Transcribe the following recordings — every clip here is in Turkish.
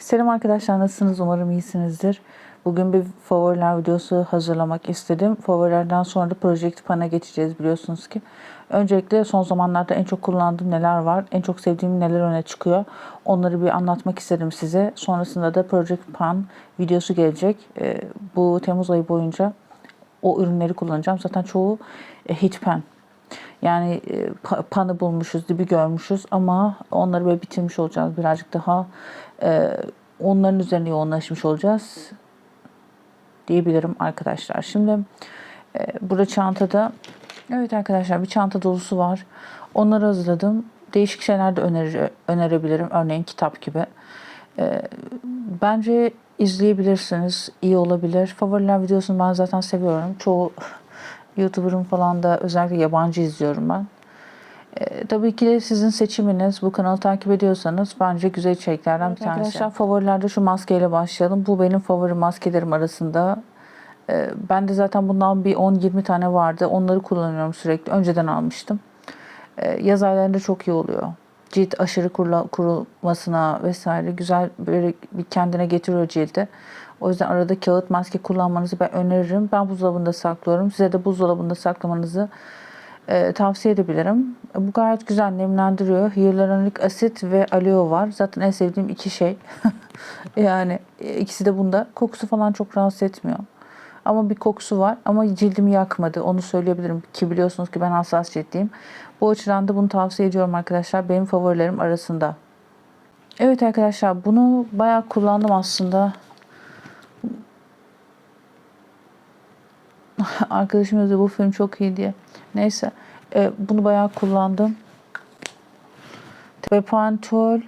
Selam arkadaşlar nasılsınız? Umarım iyisinizdir. Bugün bir favoriler videosu hazırlamak istedim. Favorilerden sonra da Project Pan'a geçeceğiz biliyorsunuz ki. Öncelikle son zamanlarda en çok kullandığım neler var, en çok sevdiğim neler öne çıkıyor. Onları bir anlatmak istedim size. Sonrasında da Project Pan videosu gelecek. Ee, Bu Temmuz ayı boyunca o ürünleri kullanacağım. Zaten çoğu e, hit pen. Yani e, pa- panı bulmuşuz, dibi görmüşüz ama onları böyle bitirmiş olacağız. Birazcık daha e, onların üzerine yoğunlaşmış olacağız diyebilirim arkadaşlar. Şimdi e, burada çantada evet arkadaşlar bir çanta dolusu var. Onları hazırladım. Değişik şeyler de önerir, önerebilirim. Örneğin kitap gibi. E, bence izleyebilirsiniz. iyi olabilir. Favoriler videosunu ben zaten seviyorum. Çoğu YouTuber'ın falan da özellikle yabancı izliyorum ben. E, tabii ki de sizin seçiminiz. Bu kanalı takip ediyorsanız bence güzel içeriklerden bir tanesi. Arkadaşlar favorilerde şu maskeyle başlayalım. Bu benim favori maskelerim arasında. E, ben de zaten bundan bir 10-20 tane vardı. Onları kullanıyorum sürekli. Önceden almıştım. E, yaz aylarında çok iyi oluyor. Cilt aşırı kurula, kurumasına vesaire güzel böyle bir kendine getiriyor cildi. O yüzden arada kağıt maske kullanmanızı ben öneririm. Ben buzdolabında saklıyorum. Size de buzdolabında saklamanızı e, tavsiye edebilirim. Bu gayet güzel nemlendiriyor. Hyaluronik asit ve aloe var. Zaten en sevdiğim iki şey. yani e, ikisi de bunda. Kokusu falan çok rahatsız etmiyor. Ama bir kokusu var ama cildimi yakmadı. Onu söyleyebilirim ki biliyorsunuz ki ben hassas ciltliyim. Bu açıdan da bunu tavsiye ediyorum arkadaşlar. Benim favorilerim arasında. Evet arkadaşlar bunu bayağı kullandım aslında. Arkadaşım yazıyor bu film çok iyi diye. Neyse. e, bunu bayağı kullandım. Ve Pantol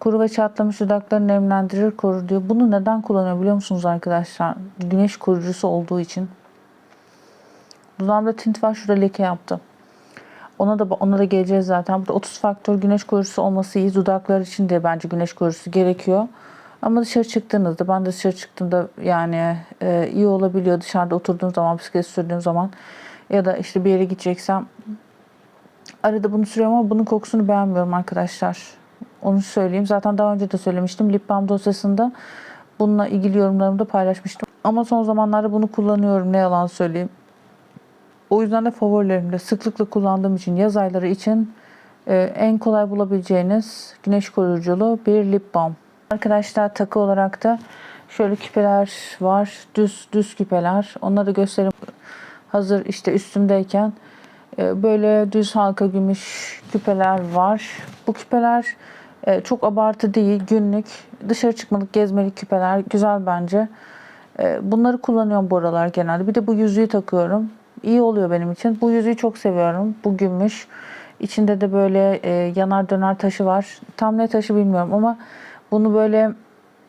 kuru ve çatlamış dudakları nemlendirir, korur diyor. Bunu neden kullanıyor biliyor musunuz arkadaşlar? Güneş koruyucusu olduğu için. Dudağımda tint var. Şurada leke yaptı. Ona da ona da geleceğiz zaten. Burada 30 faktör güneş koruyucusu olması iyi. Dudaklar için de bence güneş koruyucusu gerekiyor. Ama dışarı çıktığınızda ben de dışarı çıktığımda yani e, iyi olabiliyor. Dışarıda oturduğum zaman, bisiklet sürdüğüm zaman ya da işte bir yere gideceksem arada bunu sürüyorum ama bunun kokusunu beğenmiyorum arkadaşlar. Onu söyleyeyim. Zaten daha önce de söylemiştim. Lip balm dosyasında bununla ilgili yorumlarımı da paylaşmıştım. Ama son zamanlarda bunu kullanıyorum. Ne yalan söyleyeyim. O yüzden de favorilerimde sıklıkla kullandığım için yaz ayları için e, en kolay bulabileceğiniz güneş koruyuculu bir lip balm. Arkadaşlar takı olarak da şöyle küpeler var. Düz düz küpeler. Onları göstereyim. Hazır işte üstümdeyken e, böyle düz halka gümüş küpeler var. Bu küpeler e, çok abartı değil. Günlük dışarı çıkmalık gezmelik küpeler. Güzel bence. E, Bunları kullanıyorum bu aralar genelde. Bir de bu yüzüğü takıyorum. İyi oluyor benim için. Bu yüzüğü çok seviyorum. Bu gümüş. İçinde de böyle yanar döner taşı var. Tam ne taşı bilmiyorum ama bunu böyle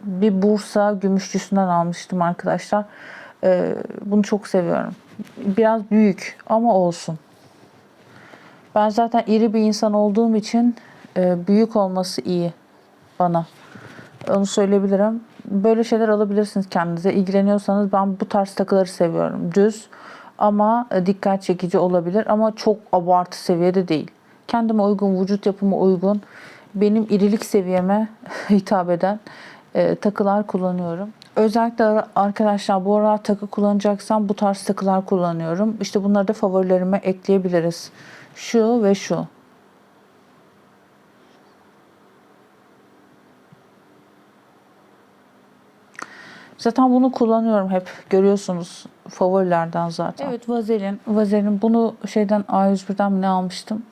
bir Bursa gümüşçüsünden almıştım arkadaşlar. E, bunu çok seviyorum. Biraz büyük ama olsun. Ben zaten iri bir insan olduğum için e, büyük olması iyi bana. Onu söyleyebilirim. Böyle şeyler alabilirsiniz kendinize. İlgileniyorsanız ben bu tarz takıları seviyorum. Düz ama e, dikkat çekici olabilir ama çok abartı seviyede değil. Kendime uygun, vücut yapıma uygun, benim irilik seviyeme hitap eden e, takılar kullanıyorum. Özellikle arkadaşlar bu aralar takı kullanacaksam bu tarz takılar kullanıyorum. İşte bunları da favorilerime ekleyebiliriz. Şu ve şu. Zaten bunu kullanıyorum hep. Görüyorsunuz favorilerden zaten. Evet vazelin. Vazelin bunu şeyden A101'den mi ne almıştım.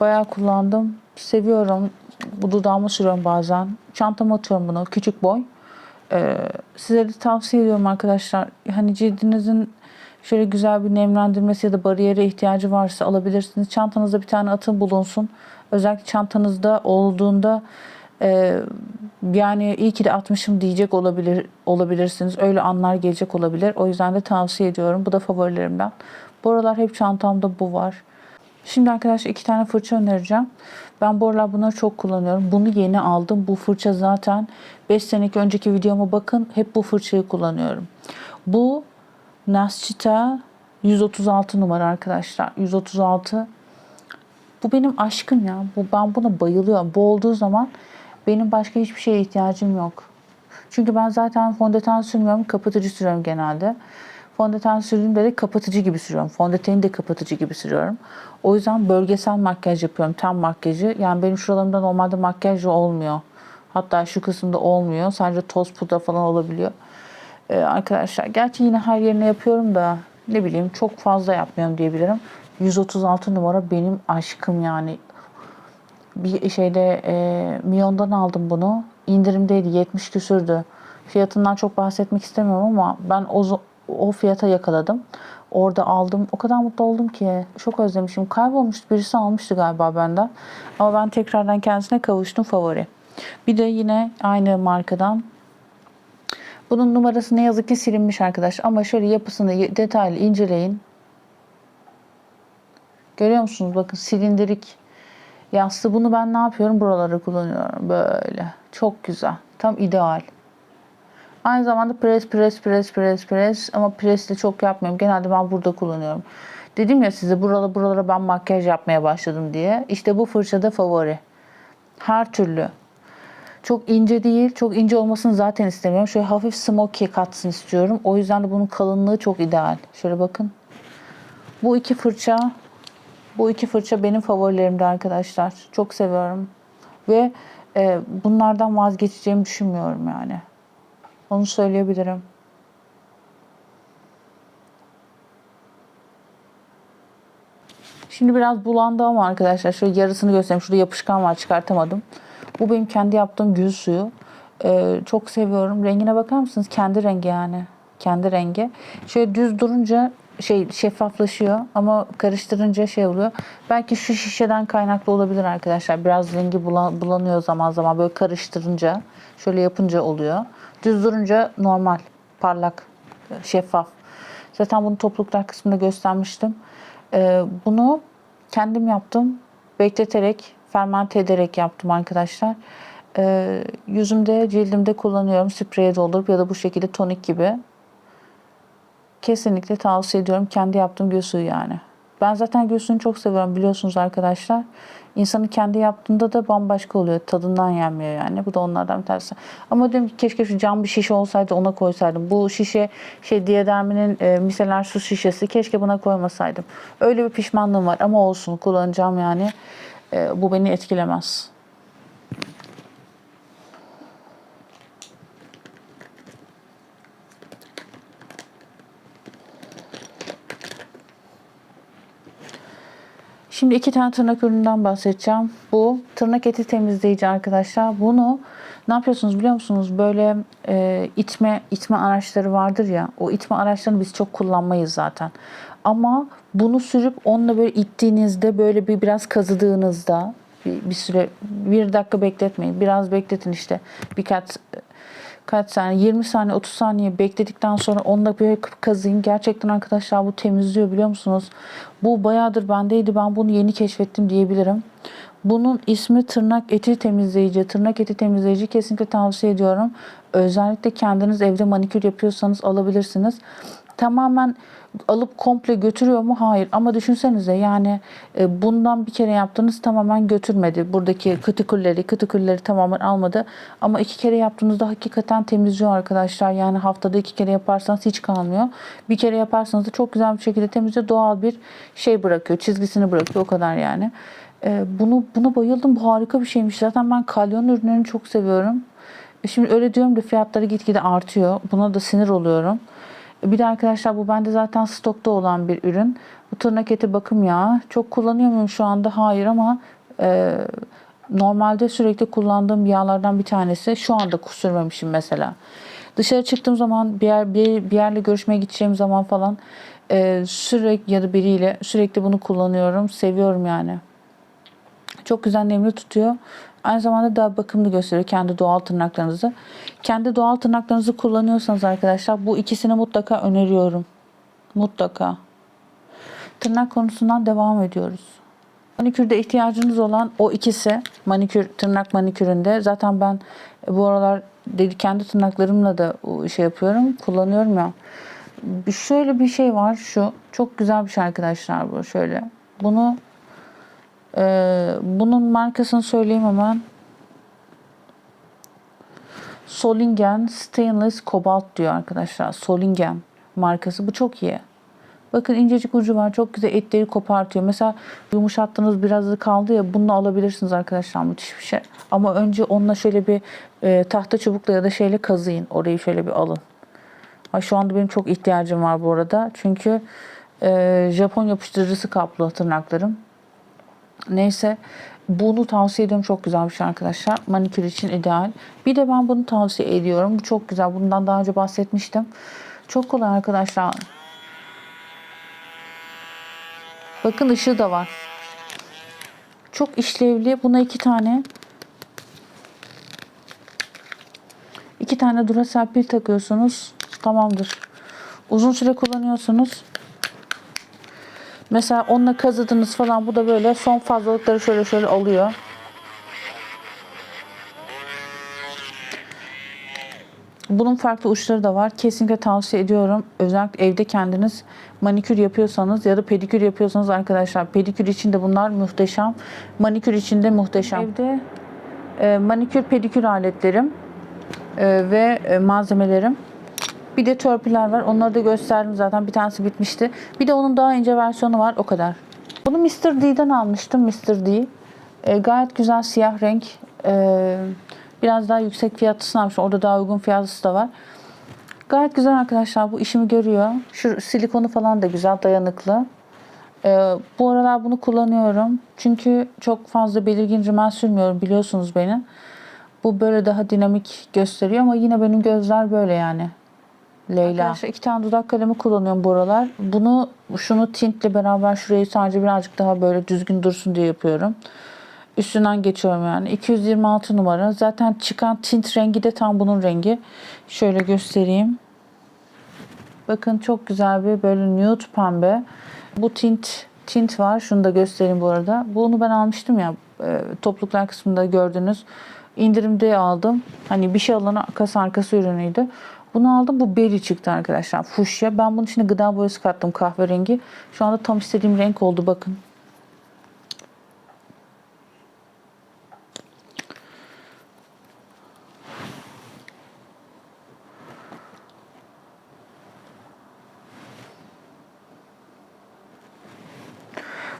Bayağı kullandım. Seviyorum. Bu dudağıma sürüyorum bazen. Çantama atıyorum bunu. Küçük boy. Size de tavsiye ediyorum arkadaşlar. Hani cildinizin şöyle güzel bir nemlendirmesi ya da bariyere ihtiyacı varsa alabilirsiniz. Çantanızda bir tane atın bulunsun. Özellikle çantanızda olduğunda yani iyi ki de atmışım diyecek olabilir olabilirsiniz. Öyle anlar gelecek olabilir. O yüzden de tavsiye ediyorum. Bu da favorilerimden. Bu aralar hep çantamda bu var. Şimdi arkadaşlar iki tane fırça önereceğim. Ben bu aralar bunları çok kullanıyorum. Bunu yeni aldım. Bu fırça zaten 5 seneki önceki videoma bakın. Hep bu fırçayı kullanıyorum. Bu Nascita 136 numara arkadaşlar. 136. Bu benim aşkım ya. Bu, ben buna bayılıyorum. Bu olduğu zaman Benim başka hiçbir şeye ihtiyacım yok. Çünkü ben zaten fondöten sürmüyorum, kapatıcı sürüyorum genelde. Fondöten sürdüğümde de kapatıcı gibi sürüyorum. Fondöteni de kapatıcı gibi sürüyorum. O yüzden bölgesel makyaj yapıyorum, ten makyajı. Yani benim şuralarımda normalde makyaj olmuyor. Hatta şu kısımda olmuyor. Sadece toz pudra falan olabiliyor. Ee, arkadaşlar gerçi yine her yerine yapıyorum da ne bileyim çok fazla yapmıyorum diyebilirim. 136 numara benim aşkım yani. Bir şeyde e, Mion'dan aldım bunu. İndirimdeydi 70 küsürdü. Fiyatından çok bahsetmek istemiyorum ama ben o, o fiyata yakaladım. Orada aldım. O kadar mutlu oldum ki. Çok özlemişim. Kaybolmuştu. Birisi almıştı galiba benden. Ama ben tekrardan kendisine kavuştum favori. Bir de yine aynı markadan bunun numarası ne yazık ki silinmiş arkadaş. Ama şöyle yapısını detaylı inceleyin. Görüyor musunuz? Bakın silindirik yassı. Bunu ben ne yapıyorum? Buralara kullanıyorum. Böyle. Çok güzel. Tam ideal. Aynı zamanda pres pres pres pres pres ama presle çok yapmıyorum. Genelde ben burada kullanıyorum. Dedim ya size buralara buralara ben makyaj yapmaya başladım diye. İşte bu fırçada favori. Her türlü. Çok ince değil. Çok ince olmasını zaten istemiyorum. Şöyle hafif smoky katsın istiyorum. O yüzden de bunun kalınlığı çok ideal. Şöyle bakın. Bu iki fırça bu iki fırça benim favorilerimdi arkadaşlar. Çok seviyorum. Ve e, bunlardan vazgeçeceğimi düşünmüyorum yani. Onu söyleyebilirim. Şimdi biraz bulandı ama arkadaşlar şöyle yarısını göstereyim. Şurada yapışkan var çıkartamadım. Bu benim kendi yaptığım gül suyu. Ee, çok seviyorum. Rengine bakar mısınız? Kendi rengi yani. Kendi rengi. Şöyle düz durunca şey şeffaflaşıyor ama karıştırınca şey oluyor. Belki şu şişeden kaynaklı olabilir arkadaşlar. Biraz rengi bulan- bulanıyor zaman zaman böyle karıştırınca. Şöyle yapınca oluyor. Düz durunca normal, parlak, şeffaf. Zaten bunu topluluklar kısmında göstermiştim. Ee, bunu kendim yaptım. Bekleterek, fermente ederek yaptım arkadaşlar. Ee, yüzümde, cildimde kullanıyorum. Spreye doldurup ya da bu şekilde tonik gibi. Kesinlikle tavsiye ediyorum. Kendi yaptığım gül suyu yani. Ben zaten gül suyunu çok seviyorum biliyorsunuz arkadaşlar. İnsanın kendi yaptığında da bambaşka oluyor. Tadından yenmiyor yani. Bu da onlardan bir tanesi. Ama diyorum ki keşke şu cam bir şişe olsaydı ona koysaydım. Bu şişe şey Diadermi'nin e, miseler su şişesi. Keşke buna koymasaydım. Öyle bir pişmanlığım var ama olsun kullanacağım yani. E, bu beni etkilemez. Şimdi iki tane tırnak ürününden bahsedeceğim. Bu tırnak eti temizleyici arkadaşlar. Bunu ne yapıyorsunuz biliyor musunuz? Böyle e, itme itme araçları vardır ya. O itme araçlarını biz çok kullanmayız zaten. Ama bunu sürüp onunla böyle ittiğinizde böyle bir biraz kazıdığınızda bir, bir süre bir dakika bekletmeyin. Biraz bekletin işte. Birkaç kaç saniye 20 saniye 30 saniye bekledikten sonra onunla böyle kazıyın. Gerçekten arkadaşlar bu temizliyor biliyor musunuz? Bu bayağıdır bendeydi. Ben bunu yeni keşfettim diyebilirim. Bunun ismi tırnak eti temizleyici. Tırnak eti temizleyici kesinlikle tavsiye ediyorum. Özellikle kendiniz evde manikür yapıyorsanız alabilirsiniz. Tamamen alıp komple götürüyor mu? Hayır. Ama düşünsenize yani e, bundan bir kere yaptınız tamamen götürmedi. Buradaki kıtıkülleri, kıtıkülleri tamamen almadı. Ama iki kere yaptığınızda hakikaten temizliyor arkadaşlar. Yani haftada iki kere yaparsanız hiç kalmıyor. Bir kere yaparsanız da çok güzel bir şekilde temizliyor. Doğal bir şey bırakıyor. Çizgisini bırakıyor. O kadar yani. E, bunu buna bayıldım. Bu harika bir şeymiş. Zaten ben kalyon ürünlerini çok seviyorum. E, Şimdi öyle diyorum da fiyatları gitgide artıyor. Buna da sinir oluyorum. Bir de arkadaşlar bu bende zaten stokta olan bir ürün. Bu tırnak eti bakım yağı. Çok kullanıyor muyum şu anda? Hayır ama e, normalde sürekli kullandığım yağlardan bir tanesi. Şu anda sürmemişim mesela. Dışarı çıktığım zaman bir, yer, bir, bir yerle görüşmeye gideceğim zaman falan e, sürekli ya da biriyle sürekli bunu kullanıyorum. Seviyorum yani. Çok güzel nemli tutuyor. Aynı zamanda daha bakımlı gösteriyor kendi doğal tırnaklarınızı. Kendi doğal tırnaklarınızı kullanıyorsanız arkadaşlar bu ikisini mutlaka öneriyorum. Mutlaka. Tırnak konusundan devam ediyoruz. Manikürde ihtiyacınız olan o ikisi manikür tırnak maniküründe zaten ben bu aralar dedi kendi tırnaklarımla da şey yapıyorum kullanıyorum ya. Şöyle bir şey var şu çok güzel bir şey arkadaşlar bu şöyle. Bunu ee, bunun markasını söyleyeyim hemen. Solingen Stainless Cobalt diyor arkadaşlar. Solingen markası. Bu çok iyi. Bakın incecik ucu var. Çok güzel etleri kopartıyor. Mesela yumuşattığınız birazı kaldı ya bunu alabilirsiniz arkadaşlar. Müthiş bir şey. Ama önce onunla şöyle bir e, tahta çubukla ya da şeyle kazıyın. Orayı şöyle bir alın. Ay şu anda benim çok ihtiyacım var bu arada. Çünkü e, Japon yapıştırıcısı kaplı tırnaklarım. Neyse bunu tavsiye ediyorum. Çok güzel bir şey arkadaşlar. Manikür için ideal. Bir de ben bunu tavsiye ediyorum. Bu çok güzel. Bundan daha önce bahsetmiştim. Çok kolay arkadaşlar. Bakın ışığı da var. Çok işlevli. Buna iki tane iki tane Duracell pil takıyorsunuz. Tamamdır. Uzun süre kullanıyorsunuz. Mesela onunla kazıdınız falan bu da böyle son fazlalıkları şöyle şöyle alıyor. Bunun farklı uçları da var. Kesinlikle tavsiye ediyorum. Özellikle evde kendiniz manikür yapıyorsanız ya da pedikür yapıyorsanız arkadaşlar pedikür için de bunlar muhteşem. Manikür için de muhteşem. Evde e, manikür pedikür aletlerim e, ve e, malzemelerim. Bir de törpüler var. Onları da gösterdim zaten. Bir tanesi bitmişti. Bir de onun daha ince versiyonu var. O kadar. Bunu Mr. D'den almıştım. Mr. D. E, gayet güzel siyah renk. E, biraz daha yüksek fiyatlısını almıştım. Orada daha uygun fiyatlısı da var. Gayet güzel arkadaşlar. Bu işimi görüyor. Şu silikonu falan da güzel. Dayanıklı. E, bu aralar bunu kullanıyorum. Çünkü çok fazla belirgin rimel sürmüyorum. Biliyorsunuz beni. Bu böyle daha dinamik gösteriyor ama yine benim gözler böyle yani. Leyla. Arkadaşlar iki tane dudak kalemi kullanıyorum bu aralar. Bunu şunu tintle beraber şurayı sadece birazcık daha böyle düzgün dursun diye yapıyorum. Üstünden geçiyorum yani. 226 numara. Zaten çıkan tint rengi de tam bunun rengi. Şöyle göstereyim. Bakın çok güzel bir böyle nude pembe. Bu tint tint var. Şunu da göstereyim bu arada. Bunu ben almıştım ya e, topluluklar kısmında gördünüz. İndirimde aldım. Hani bir şey alana kasa arkası ürünüydü. Bunu aldım. Bu beri çıktı arkadaşlar. Fuşya. Ben bunun içine gıda boyası kattım kahverengi. Şu anda tam istediğim renk oldu bakın.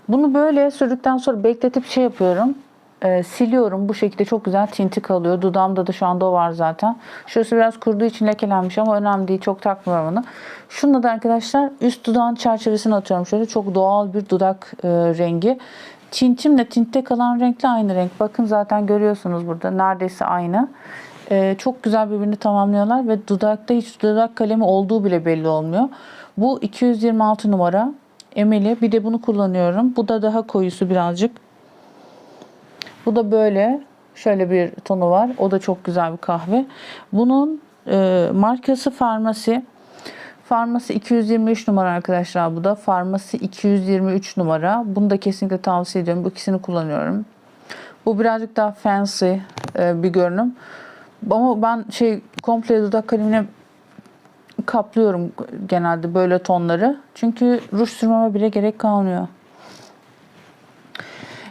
Bunu böyle sürdükten sonra bekletip şey yapıyorum. E, siliyorum. Bu şekilde çok güzel tinti kalıyor. Dudağımda da şu anda o var zaten. Şurası biraz kuruduğu için lekelenmiş ama önemli değil. Çok takmıyorum onu. Şunu da arkadaşlar üst dudağın çerçevesine atıyorum. Şöyle çok doğal bir dudak e, rengi. Tintimle tintte kalan renkle aynı renk. Bakın zaten görüyorsunuz burada. Neredeyse aynı. E, çok güzel birbirini tamamlıyorlar ve dudakta hiç dudak kalemi olduğu bile belli olmuyor. Bu 226 numara. Emeli. Bir de bunu kullanıyorum. Bu da daha koyusu birazcık. Bu da böyle. Şöyle bir tonu var. O da çok güzel bir kahve. Bunun e, markası Farmasi. Farmasi 223 numara arkadaşlar bu da. Farmasi 223 numara. Bunu da kesinlikle tavsiye ediyorum. Bu ikisini kullanıyorum. Bu birazcık daha fancy e, bir görünüm. Ama ben şey komple dudak kalemine kaplıyorum genelde böyle tonları. Çünkü ruj sürmeme bile gerek kalmıyor.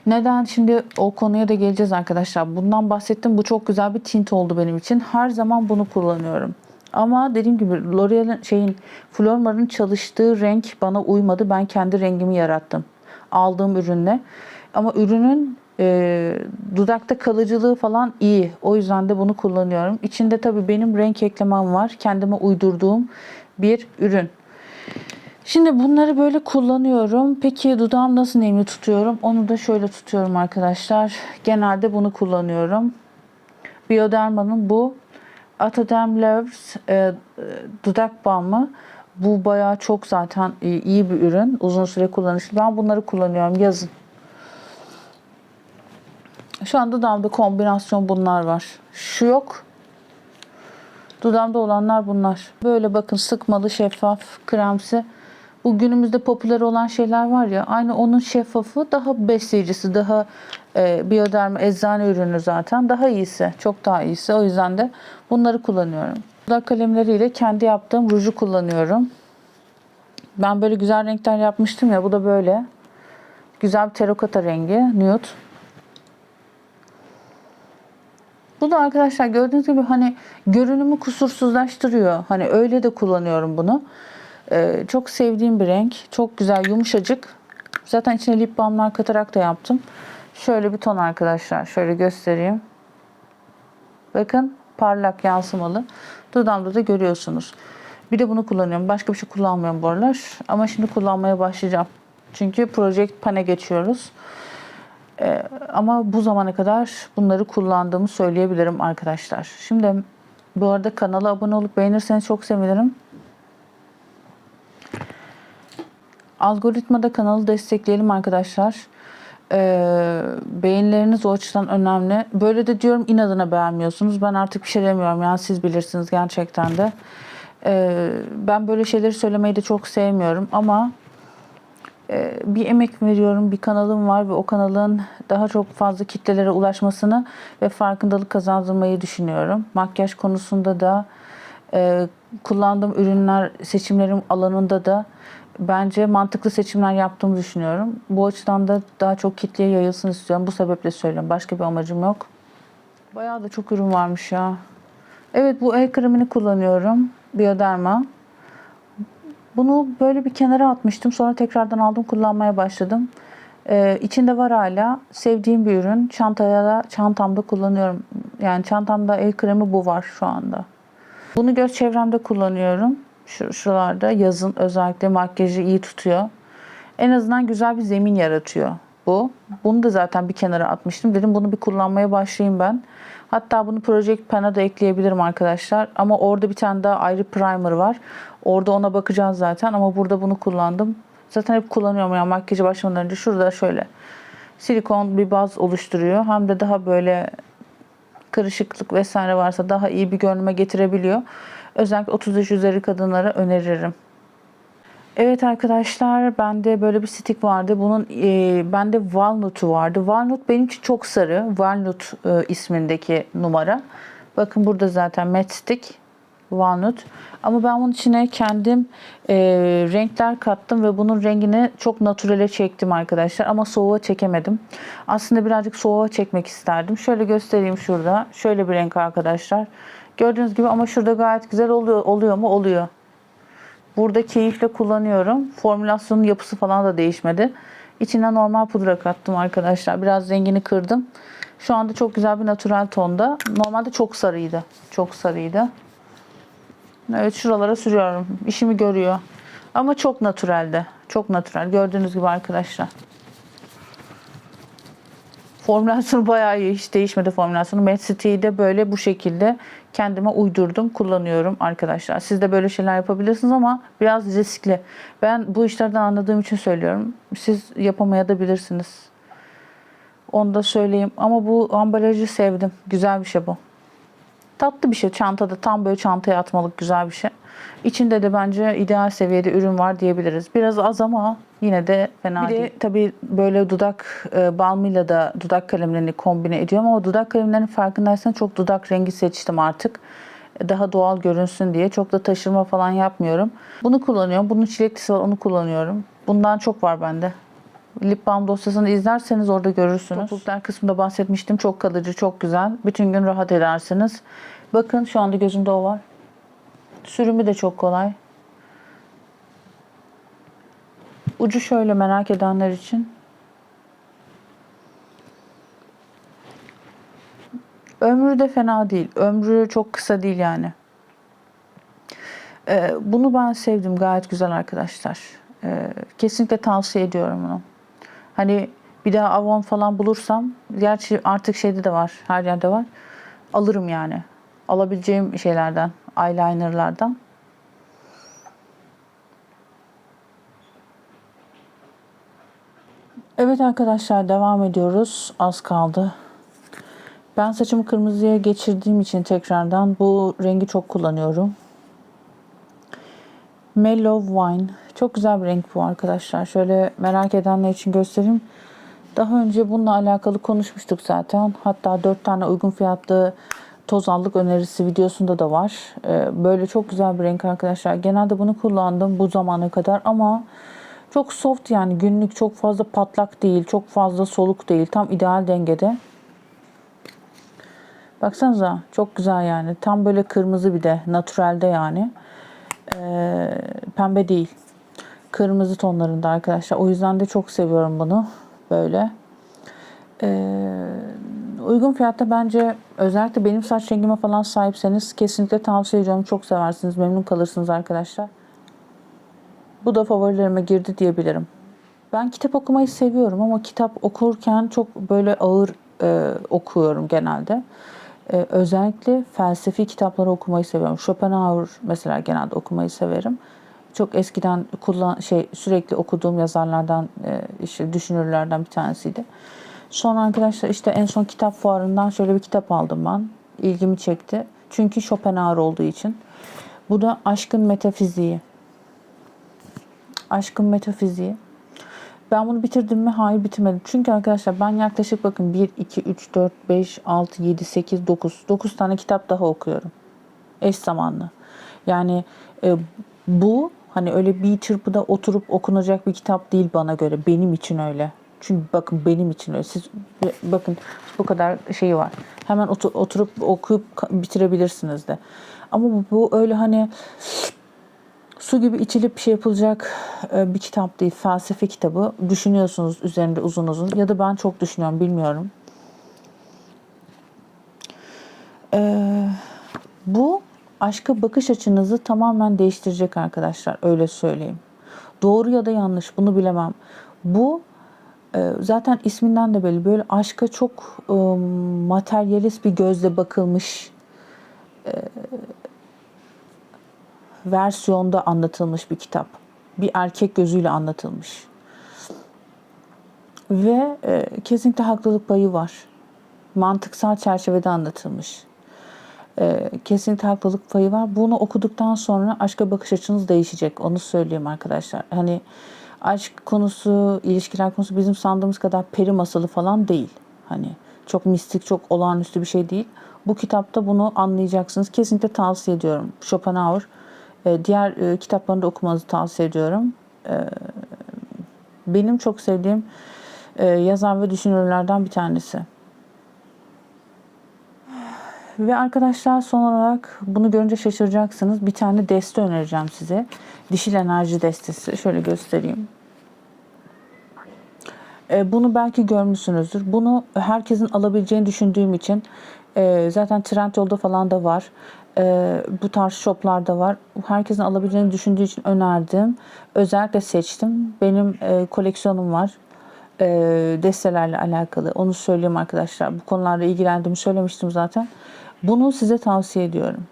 Neden? Şimdi o konuya da geleceğiz arkadaşlar. Bundan bahsettim. Bu çok güzel bir tint oldu benim için. Her zaman bunu kullanıyorum. Ama dediğim gibi L'Oreal'in şeyin Flormar'ın çalıştığı renk bana uymadı. Ben kendi rengimi yarattım. Aldığım ürünle. Ama ürünün e, dudakta kalıcılığı falan iyi. O yüzden de bunu kullanıyorum. İçinde tabii benim renk eklemem var. Kendime uydurduğum bir ürün. Şimdi bunları böyle kullanıyorum. Peki dudağım nasıl nemli tutuyorum? Onu da şöyle tutuyorum arkadaşlar. Genelde bunu kullanıyorum. Bioderma'nın bu Atoderm Loves e, dudak balmı. Bu bayağı çok zaten iyi bir ürün. Uzun süre kullanışlı. Ben bunları kullanıyorum yazın. Şu anda dudağımda kombinasyon bunlar var. Şu yok. Dudağımda olanlar bunlar. Böyle bakın sıkmalı, şeffaf, kremsi. Bu günümüzde popüler olan şeyler var ya. Aynı onun şeffafı daha besleyicisi, daha e, biyoderma eczane ürünü zaten. Daha iyisi, çok daha iyisi. O yüzden de bunları kullanıyorum. Dudak kalemleriyle kendi yaptığım ruju kullanıyorum. Ben böyle güzel renkler yapmıştım ya. Bu da böyle. Güzel bir terokota rengi. Nude. Bu da arkadaşlar gördüğünüz gibi hani görünümü kusursuzlaştırıyor. Hani öyle de kullanıyorum bunu. Ee, çok sevdiğim bir renk. Çok güzel, yumuşacık. Zaten içine lip balmlar katarak da yaptım. Şöyle bir ton arkadaşlar. Şöyle göstereyim. Bakın parlak yansımalı. Dudağımda da görüyorsunuz. Bir de bunu kullanıyorum. Başka bir şey kullanmıyorum bu aralar. Ama şimdi kullanmaya başlayacağım. Çünkü Project Pan'e geçiyoruz. Ee, ama bu zamana kadar bunları kullandığımı söyleyebilirim arkadaşlar. Şimdi bu arada kanala abone olup beğenirseniz çok sevinirim. Algoritmada kanalı destekleyelim arkadaşlar. Ee, beğenileriniz o açıdan önemli. Böyle de diyorum inadına beğenmiyorsunuz. Ben artık bir şey demiyorum. Yani siz bilirsiniz gerçekten de. Ee, ben böyle şeyleri söylemeyi de çok sevmiyorum ama e, bir emek veriyorum, bir kanalım var ve o kanalın daha çok fazla kitlelere ulaşmasını ve farkındalık kazandırmayı düşünüyorum. Makyaj konusunda da e, kullandığım ürünler seçimlerim alanında da bence mantıklı seçimler yaptığımı düşünüyorum. Bu açıdan da daha çok kitleye yayılsın istiyorum. Bu sebeple söylüyorum. Başka bir amacım yok. Bayağı da çok ürün varmış ya. Evet bu el kremini kullanıyorum. Bioderma. Bunu böyle bir kenara atmıştım. Sonra tekrardan aldım kullanmaya başladım. Ee, içinde var hala. Sevdiğim bir ürün. Çantaya da çantamda kullanıyorum. Yani çantamda el kremi bu var şu anda. Bunu göz çevremde kullanıyorum. Şu, şuralarda yazın özellikle makyajı iyi tutuyor. En azından güzel bir zemin yaratıyor bu. Bunu da zaten bir kenara atmıştım. Dedim bunu bir kullanmaya başlayayım ben. Hatta bunu Project Pen'a da ekleyebilirim arkadaşlar. Ama orada bir tane daha ayrı primer var. Orada ona bakacağız zaten ama burada bunu kullandım. Zaten hep kullanıyorum yani makyajı başlamadan önce şurada şöyle silikon bir baz oluşturuyor. Hem de daha böyle kırışıklık vesaire varsa daha iyi bir görünüme getirebiliyor. Özellikle 30 yaş üzeri kadınlara öneririm. Evet arkadaşlar bende böyle bir stick vardı. Bunun e, bende Walnut'u vardı. Walnut benim için çok sarı. Walnut e, ismindeki numara. Bakın burada zaten matte stick. Walnut. Ama ben bunun içine kendim e, renkler kattım ve bunun rengini çok naturale çektim arkadaşlar. Ama soğuğa çekemedim. Aslında birazcık soğuğa çekmek isterdim. Şöyle göstereyim şurada. Şöyle bir renk arkadaşlar. Gördüğünüz gibi ama şurada gayet güzel oluyor, oluyor mu? Oluyor. Burada keyifle kullanıyorum. Formülasyonun yapısı falan da değişmedi. İçine normal pudra kattım arkadaşlar. Biraz rengini kırdım. Şu anda çok güzel bir natural tonda. Normalde çok sarıydı. Çok sarıydı. Evet şuralara sürüyorum. İşimi görüyor. Ama çok naturalde. Çok natural. Gördüğünüz gibi arkadaşlar. Formülasyonu bayağı iyi. Hiç değişmedi formülasyonu. Matte de böyle bu şekilde kendime uydurdum. Kullanıyorum arkadaşlar. Siz de böyle şeyler yapabilirsiniz ama biraz riskli. Ben bu işlerden anladığım için söylüyorum. Siz yapamayabilirsiniz. Onu da söyleyeyim. Ama bu ambalajı sevdim. Güzel bir şey bu. Tatlı bir şey. Çantada tam böyle çantaya atmalık güzel bir şey. İçinde de bence ideal seviyede ürün var diyebiliriz. Biraz az ama yine de fena bir değil. Bir de tabii böyle dudak e, balmıyla da dudak kalemlerini kombine ediyorum ama dudak kalemlerinin farkındaysanız çok dudak rengi seçtim artık. Daha doğal görünsün diye. Çok da taşırma falan yapmıyorum. Bunu kullanıyorum. Bunun çileklisi var onu kullanıyorum. Bundan çok var bende. Lip balm dosyasını izlerseniz orada görürsünüz. Topluluklar kısmında bahsetmiştim. Çok kalıcı, çok güzel. Bütün gün rahat edersiniz. Bakın şu anda gözümde o var. Sürümü de çok kolay. Ucu şöyle merak edenler için. Ömrü de fena değil. Ömrü çok kısa değil yani. Ee, bunu ben sevdim. Gayet güzel arkadaşlar. Ee, kesinlikle tavsiye ediyorum bunu. Hani bir daha Avon falan bulursam, gerçi artık şeyde de var, her yerde var. Alırım yani. Alabileceğim şeylerden, eyelinerlardan. Evet arkadaşlar devam ediyoruz. Az kaldı. Ben saçımı kırmızıya geçirdiğim için tekrardan bu rengi çok kullanıyorum. Mellow Wine. Çok güzel bir renk bu arkadaşlar. Şöyle merak edenler için göstereyim. Daha önce bununla alakalı konuşmuştuk zaten. Hatta 4 tane uygun fiyatlı toz allık önerisi videosunda da var. Ee, böyle çok güzel bir renk arkadaşlar. Genelde bunu kullandım bu zamana kadar ama çok soft yani günlük çok fazla patlak değil, çok fazla soluk değil. Tam ideal dengede. Baksanıza çok güzel yani. Tam böyle kırmızı bir de. Natürelde yani. Ee, pembe değil. Kırmızı tonlarında arkadaşlar. O yüzden de çok seviyorum bunu. Böyle. Ee, uygun fiyatta bence özellikle benim saç rengime falan sahipseniz kesinlikle tavsiye ediyorum. Çok seversiniz. Memnun kalırsınız arkadaşlar. Bu da favorilerime girdi diyebilirim. Ben kitap okumayı seviyorum ama kitap okurken çok böyle ağır e, okuyorum genelde. E, özellikle felsefi kitapları okumayı seviyorum. Schopenhauer mesela genelde okumayı severim. Çok eskiden kullan şey sürekli okuduğum yazarlardan e, işte düşünürlerden bir tanesiydi. Sonra arkadaşlar işte en son kitap fuarından şöyle bir kitap aldım ben. İlgimi çekti. Çünkü Schopenhauer olduğu için. Bu da Aşkın Metafiziği. Aşkın Metafiziği. Ben bunu bitirdim mi? Hayır bitirmedim. Çünkü arkadaşlar ben yaklaşık bakın 1, 2, 3, 4, 5, 6, 7, 8, 9. 9 tane kitap daha okuyorum. Eş zamanlı. Yani e, bu hani öyle bir çırpıda oturup okunacak bir kitap değil bana göre. Benim için öyle. Çünkü bakın benim için öyle. Siz bakın bu kadar şeyi var. Hemen otur, oturup okuyup bitirebilirsiniz de. Ama bu, öyle hani su gibi içilip bir şey yapılacak e, bir kitap değil. Felsefe kitabı. Düşünüyorsunuz üzerinde uzun uzun. Ya da ben çok düşünüyorum bilmiyorum. Ee, bu aşka bakış açınızı tamamen değiştirecek arkadaşlar. Öyle söyleyeyim. Doğru ya da yanlış bunu bilemem. Bu zaten isminden de belli. Böyle aşka çok e, materyalist bir gözle bakılmış versiyonda anlatılmış bir kitap. Bir erkek gözüyle anlatılmış. Ve e, kesinlikle haklılık payı var. Mantıksal çerçevede anlatılmış. E, kesinlikle haklılık payı var. Bunu okuduktan sonra aşka bakış açınız değişecek. Onu söyleyeyim arkadaşlar. Hani aşk konusu, ilişkiler konusu bizim sandığımız kadar peri masalı falan değil. Hani çok mistik, çok olağanüstü bir şey değil. Bu kitapta bunu anlayacaksınız. Kesinlikle tavsiye ediyorum. Schopenhauer e, diğer e, kitaplarını da okumanızı tavsiye ediyorum. E, benim çok sevdiğim yazar ve düşünürlerden bir tanesi. Ve arkadaşlar son olarak bunu görünce şaşıracaksınız. Bir tane deste önereceğim size. Dişil enerji destesi. Şöyle göstereyim. Bunu belki görmüşsünüzdür. Bunu herkesin alabileceğini düşündüğüm için zaten trend yolda falan da var e, bu tarz shoplarda var. Herkesin alabileceğini düşündüğü için önerdim. Özellikle seçtim. Benim e, koleksiyonum var. E, destelerle alakalı. Onu söyleyeyim arkadaşlar. Bu konularla ilgilendiğimi söylemiştim zaten. Bunu size tavsiye ediyorum.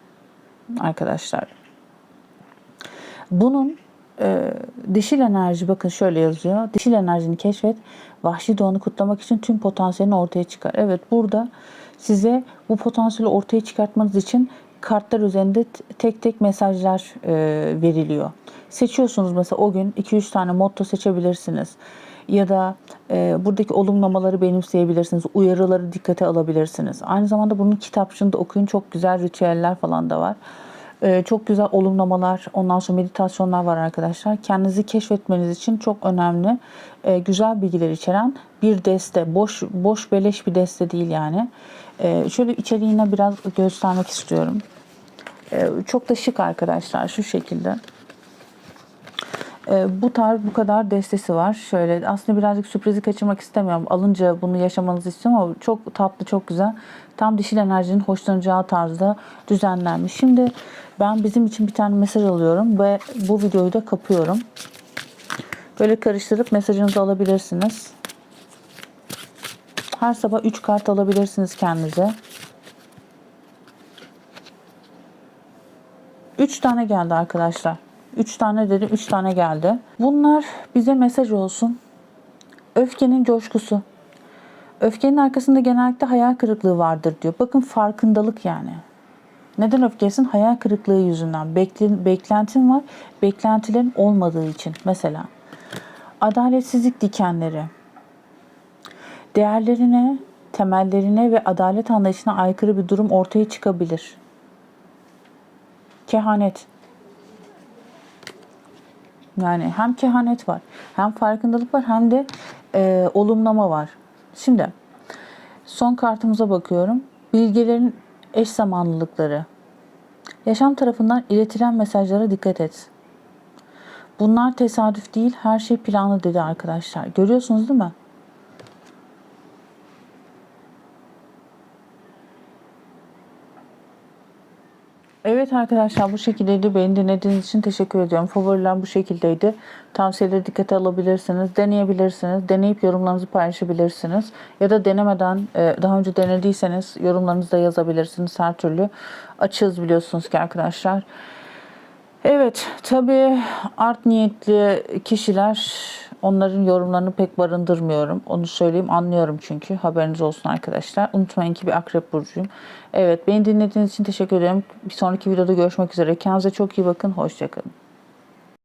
Arkadaşlar. Bunun e, dişil enerji bakın şöyle yazıyor. Dişil enerjini keşfet. Vahşi doğanı kutlamak için tüm potansiyelini ortaya çıkar. Evet burada size bu potansiyeli ortaya çıkartmanız için kartlar üzerinde tek tek mesajlar e, veriliyor. Seçiyorsunuz mesela o gün 2-3 tane motto seçebilirsiniz. Ya da e, buradaki olumlamaları benimseyebilirsiniz. Uyarıları dikkate alabilirsiniz. Aynı zamanda bunun kitapçığında okuyun. Çok güzel ritüeller falan da var. E, çok güzel olumlamalar, ondan sonra meditasyonlar var arkadaşlar. Kendinizi keşfetmeniz için çok önemli, e, güzel bilgiler içeren bir deste. Boş boş beleş bir deste değil yani. E, şöyle içeriğine biraz göstermek istiyorum. Ee, çok da şık arkadaşlar şu şekilde. Ee, bu tarz bu kadar destesi var. Şöyle aslında birazcık sürprizi kaçırmak istemiyorum. Alınca bunu yaşamanızı istiyorum ama çok tatlı, çok güzel. Tam dişil enerjinin hoşlanacağı tarzda düzenlenmiş. Şimdi ben bizim için bir tane mesaj alıyorum ve bu videoyu da kapıyorum. Böyle karıştırıp mesajınızı alabilirsiniz. Her sabah 3 kart alabilirsiniz kendinize. 3 tane geldi arkadaşlar. 3 tane dedi, 3 tane geldi. Bunlar bize mesaj olsun. Öfkenin coşkusu. Öfkenin arkasında genellikle hayal kırıklığı vardır diyor. Bakın farkındalık yani. Neden öfkesin? Hayal kırıklığı yüzünden. Beklen, beklentin var. Beklentilerin olmadığı için. Mesela adaletsizlik dikenleri. Değerlerine, temellerine ve adalet anlayışına aykırı bir durum ortaya çıkabilir. Kehanet. Yani hem kehanet var, hem farkındalık var, hem de e, olumlama var. Şimdi son kartımıza bakıyorum. Bilgilerin eş zamanlılıkları. Yaşam tarafından iletilen mesajlara dikkat et. Bunlar tesadüf değil, her şey planlı dedi arkadaşlar. Görüyorsunuz değil mi? Evet arkadaşlar bu şekildeydi. Beni dinlediğiniz için teşekkür ediyorum. Favoriler bu şekildeydi. Tavsiyeleri dikkate alabilirsiniz. Deneyebilirsiniz. Deneyip yorumlarınızı paylaşabilirsiniz. Ya da denemeden e, daha önce denediyseniz yorumlarınızı da yazabilirsiniz. Her türlü açığız biliyorsunuz ki arkadaşlar. Evet, tabii art niyetli kişiler onların yorumlarını pek barındırmıyorum. Onu söyleyeyim, anlıyorum çünkü. Haberiniz olsun arkadaşlar. Unutmayın ki bir akrep burcuyum. Evet, beni dinlediğiniz için teşekkür ederim. Bir sonraki videoda görüşmek üzere. Kendinize çok iyi bakın. Hoşçakalın.